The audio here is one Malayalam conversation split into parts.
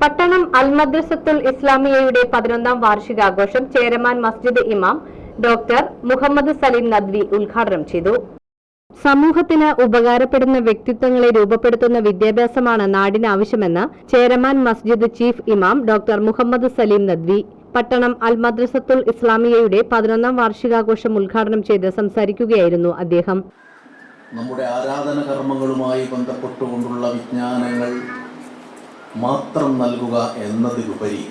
പട്ടണം അൽ മദ്രസത്തുൽ ഇസ്ലാമിയയുടെ പതിനൊന്നാം വാർഷികാഘോഷം ചേരമാൻ മസ്ജിദ് ഇമാം ഡോക്ടർ മുഹമ്മദ് സലീം നദ്വി ഉദ്ഘാടനം ചെയ്തു. സമൂഹത്തിന് ഉപകാരപ്പെടുന്ന വ്യക്തിത്വങ്ങളെ രൂപപ്പെടുത്തുന്ന വിദ്യാഭ്യാസമാണ് നാടിന് ആവശ്യമെന്ന് ചേരമാൻ മസ്ജിദ് ചീഫ് ഇമാം ഡോക്ടർ മുഹമ്മദ് സലീം നദ്വി. പട്ടണം അൽ മദ്രസത്തുൽ ഇസ്ലാമിയയുടെ പതിനൊന്നാം വാർഷികാഘോഷം ഉദ്ഘാടനം ചെയ്ത് സംസാരിക്കുകയായിരുന്നു അദ്ദേഹം. നമ്മുടെ ആരാധന കർമ്മങ്ങളുമായി ബന്ധപ്പെട്ടുകൊണ്ടുള്ള വിജ്ഞാനങ്ങൾ മാത്രം നൽകുക എന്നതിലുപരി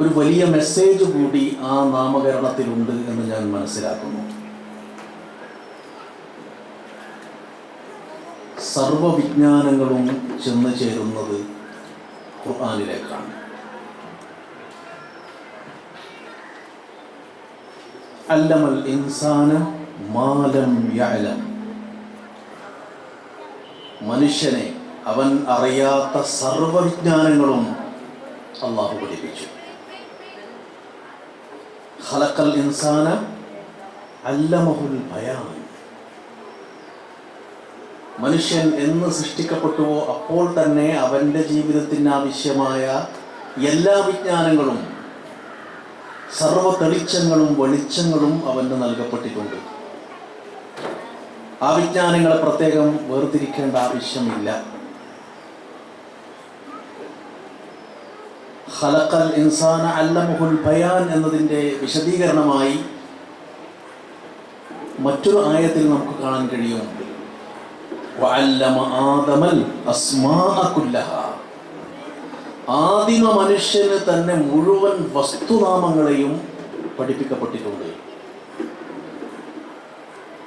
ഒരു വലിയ മെസ്സേജ് കൂടി ആ നാമകരണത്തിലുണ്ട് എന്ന് ഞാൻ മനസ്സിലാക്കുന്നു. സർവവിജ്ഞാനങ്ങളും ചെന്ന് ചേരുന്നത് ഖുർആാനിലേക്കാണ്. അല്ലമൽ ഇൻസാന മാലം മനുഷ്യനെ അവൻ അറിയാത്ത സർവവിജ്ഞാനങ്ങളും അള്ളാഹു പഠിപ്പിച്ചു. ഖലഖൽ ഇൻസാന അല്ലമഹുൽ ബയാൻ. മനുഷ്യൻ എന്ന് സൃഷ്ടിക്കപ്പെട്ടുവോ അപ്പോൾ തന്നെ അവന്റെ ജീവിതത്തിന് ആവശ്യമായ എല്ലാ വിജ്ഞാനങ്ങളും സർവ തെളിച്ചങ്ങളും വെളിച്ചങ്ങളും അവന് നൽകപ്പെട്ടിട്ടുണ്ട്. ആ വിജ്ഞാനങ്ങളെ പ്രത്യേകം വേർതിരിക്കേണ്ട ആവശ്യമില്ല. ഖലഖൽ ഇൻസാന അല്ലമുഹുൽ ബയാൻ എന്നതിന്റെ വിശദീകരണമായി മറ്റൊരു ആയത്തിൽ നമുക്ക് കാണാൻ കഴിയുന്നുണ്ട് ആദിമ മനുഷ്യന് തന്നെ മുഴുവൻ വസ്തുനാമങ്ങളെയും പഠിപ്പിക്കപ്പെട്ടിട്ടുണ്ട്.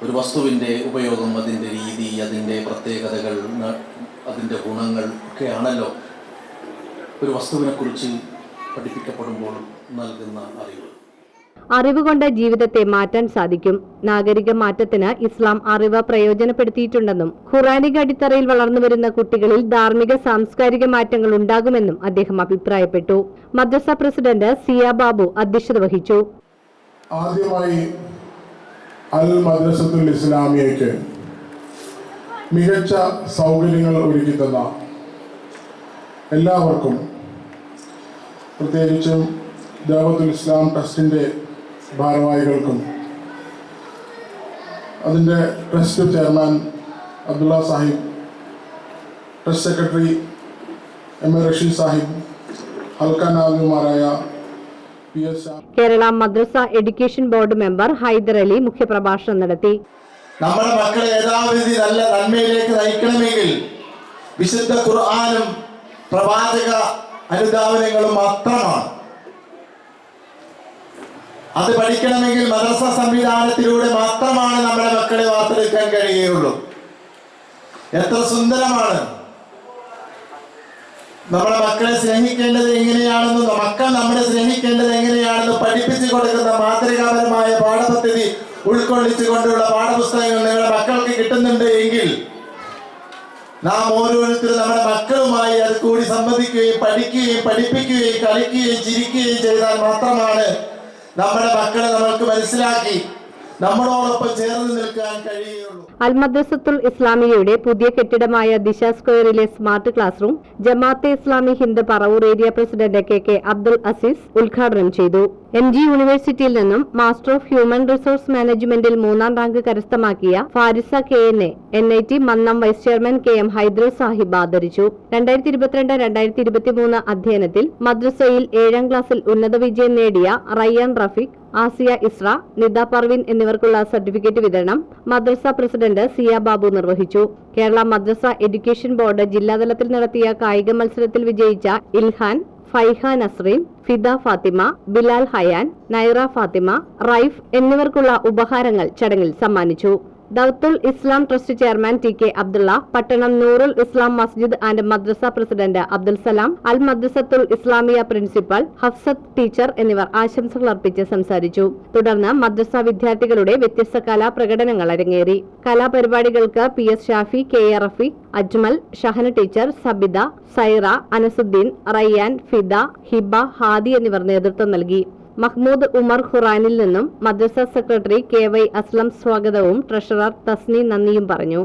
ഒരു വസ്തുവിന്റെ ഉപയോഗം അതിന്റെ രീതി അതിന്റെ പ്രത്യേകതകൾ അതിന്റെ ഗുണങ്ങൾ ഒക്കെയാണല്ലോ. ഒരു വസ്തുവിനെക്കുറിച്ച് പഠിപ്പിക്കപ്പെടുമ്പോൾ നൽകുന്ന അറിവ്. അറിവുകൊണ്ട് ജീവിതത്തെ മാറ്റാൻ സാധിക്കും. നാഗരിക മാറ്റത്തിന് ഇസ്ലാം അറിവ് പ്രയോജനപ്പെടുത്തിയിട്ടുണ്ടെന്നും ഖുറാനിക അടിത്തറയിൽ വളർന്നുവരുന്ന കുട്ടികളിൽ ധാർമ്മിക സാംസ്കാരിക മാറ്റങ്ങൾ ഉണ്ടാകുമെന്നും അദ്ദേഹം അഭിപ്രായപ്പെട്ടു. മദ്രസ പ്രസിഡന്റ് സിയ ബാബു അധ്യക്ഷത വഹിച്ചു. ആദ്യമായി അൽ മദ്രസത്തുൽ ഇസ്ലാമിയയ്ക്ക് മികച്ച സൗകര്യങ്ങൾ ഒരുക്കി തന്ന എല്ലാവർക്കും പ്രത്യേകിച്ചും ദാവത്തുൽ ഇസ്ലാം ട്രസ്റ്റിന്റെ ഭാരവാഹികൾക്കും അതിന്റെ trust chairman Abdulla Sahib trust secretary M A Rasheed Sahib ഹൽക്ക നാവിമാരായ P S Shah Kerala Madrasa education board member Haider Ali മുഖ്യപ്രഭാഷണം നടത്തി. നമ്മുടെ മക്കളെ യഥാവിധി നല്ല നന്മയിലേക്ക് നയിക്കണമെങ്കിൽ വിശുദ്ധ ഖുർആാനും പ്രവാചക അനുധാവനങ്ങളും മാത്രമാണ്. അത് പഠിക്കണമെങ്കിൽ മദ്രസ സംവിധാനത്തിലൂടെ മാത്രമാണ് നമ്മുടെ മക്കളെ വാർത്തെടുക്കാൻ കഴിയുകയുള്ളൂ. എത്ര സുന്ദരമാണ്. നമ്മുടെ മക്കളെ സ്നേഹിക്കേണ്ടത് എങ്ങനെയാണെന്നും മക്കൾ നമ്മളെ സ്നേഹിക്കേണ്ടത് എങ്ങനെയാണെന്ന് പഠിപ്പിച്ചു കൊടുക്കുന്ന മാതൃകാപരമായ പാഠപദ്ധതി ഉൾക്കൊള്ളിച്ചുകൊണ്ടുള്ള പാഠപുസ്തകങ്ങൾ നിങ്ങളുടെ മക്കൾക്ക് കിട്ടുന്നുണ്ട് എങ്കിൽ നാം ഓരോരുത്തരും നമ്മുടെ കൂടി സംബന്ധിക്കുകയും പഠിക്കുകയും പഠിപ്പിക്കുകയും കളിക്കുകയും ചിരിക്കുകയും ചെയ്താൽ മാത്രമാണ് നമ്മുടെ മക്കളെ നമ്മൾക്ക് മനസ്സിലാക്കി നമ്മളോടൊപ്പം ചേർന്ന് നിൽക്കാൻ കഴിയുകയുള്ളൂ. അൽ മദ്രസത്തുൽ ഇസ്ലാമിയയുടെ പുതിയ കെട്ടിടമായ Disha സ്ക്വയറിലെ smart class room Jamaat-e Islami Hind Paravur area president K K Abdul Azeez ഉദ്ഘാടനം ചെയ്തു. എം ജി യൂണിവേഴ്സിറ്റിയിൽ നിന്നും മാസ്റ്റർ ഓഫ് ഹ്യൂമൻ റിസോഴ്സ് മാനേജ്മെന്റിൽ മൂന്നാം റാങ്ക് കരസ്ഥമാക്കിയ Farisa K N A N I T Mannam vice chairman K M Haider Sahib ആദരിച്ചു. രണ്ടായിരത്തി ഇരുപത്തിരണ്ട് രണ്ടായിരത്തി ഇരുപത്തിമൂന്ന് അധ്യയനത്തിൽ മദ്രസയിൽ ഏഴാം ക്ലാസ്സിൽ ഉന്നത വിജയം നേടിയ റയ്യാൻ റഫീഖ് ആസിയ ഇസ്ര നിദ പർവിൻ എന്നിവർക്കുള്ള സർട്ടിഫിക്കറ്റ് വിതരണം മദ്രസ പ്രസിഡന്റ് സിയ ബാബു നിർവഹിച്ചു. കേരള മദ്രസ എഡ്യൂക്കേഷൻ ബോർഡ് ജില്ലാതലത്തിൽ നടത്തിയ കായിക മത്സരത്തിൽ വിജയിച്ച ഇൽഹാൻ ഫൈഹ നസ്രീൻ ഫിദ ഫാത്തിമ ബിലാൽ ഹയാൻ നൈറ ഫാത്തിമ റൈഫ് എന്നിവർക്കുള്ള ഉപഹാരങ്ങൾ ചടങ്ങിൽ സമ്മാനിച്ചു. Daulathul Islam trust chairman T K Abdulla Pattanam Noorul Islam Masjid and madrasa president Abdul Salam Al Madrasathul Islamiya principal Hafsath teacher എന്നിവർ ആശംസകൾ അർപ്പിച്ച് സംസാരിച്ചു. തുടർന്ന് മദ്രസ വിദ്യാർത്ഥികളുടെ വ്യത്യസ്ത കലാപ്രകടനങ്ങൾ അരങ്ങേറി. കലാപരിപാടികൾക്ക് P S Shafi K A Rafi Ajmal Shahana teacher Sabitha Saira Anasuddin Rayyan Fida Hiba Hadi എന്നിവർ നേതൃത്വം നൽകി. മഹ്മൂദ് ഉമർ ഖുറാനിൽ നിന്നും മദ്രസ സെക്രട്ടറി കെ വൈ അസ്ലം സ്വാഗതവും ട്രഷറർ തസ്നി നന്ദിയും പറഞ്ഞു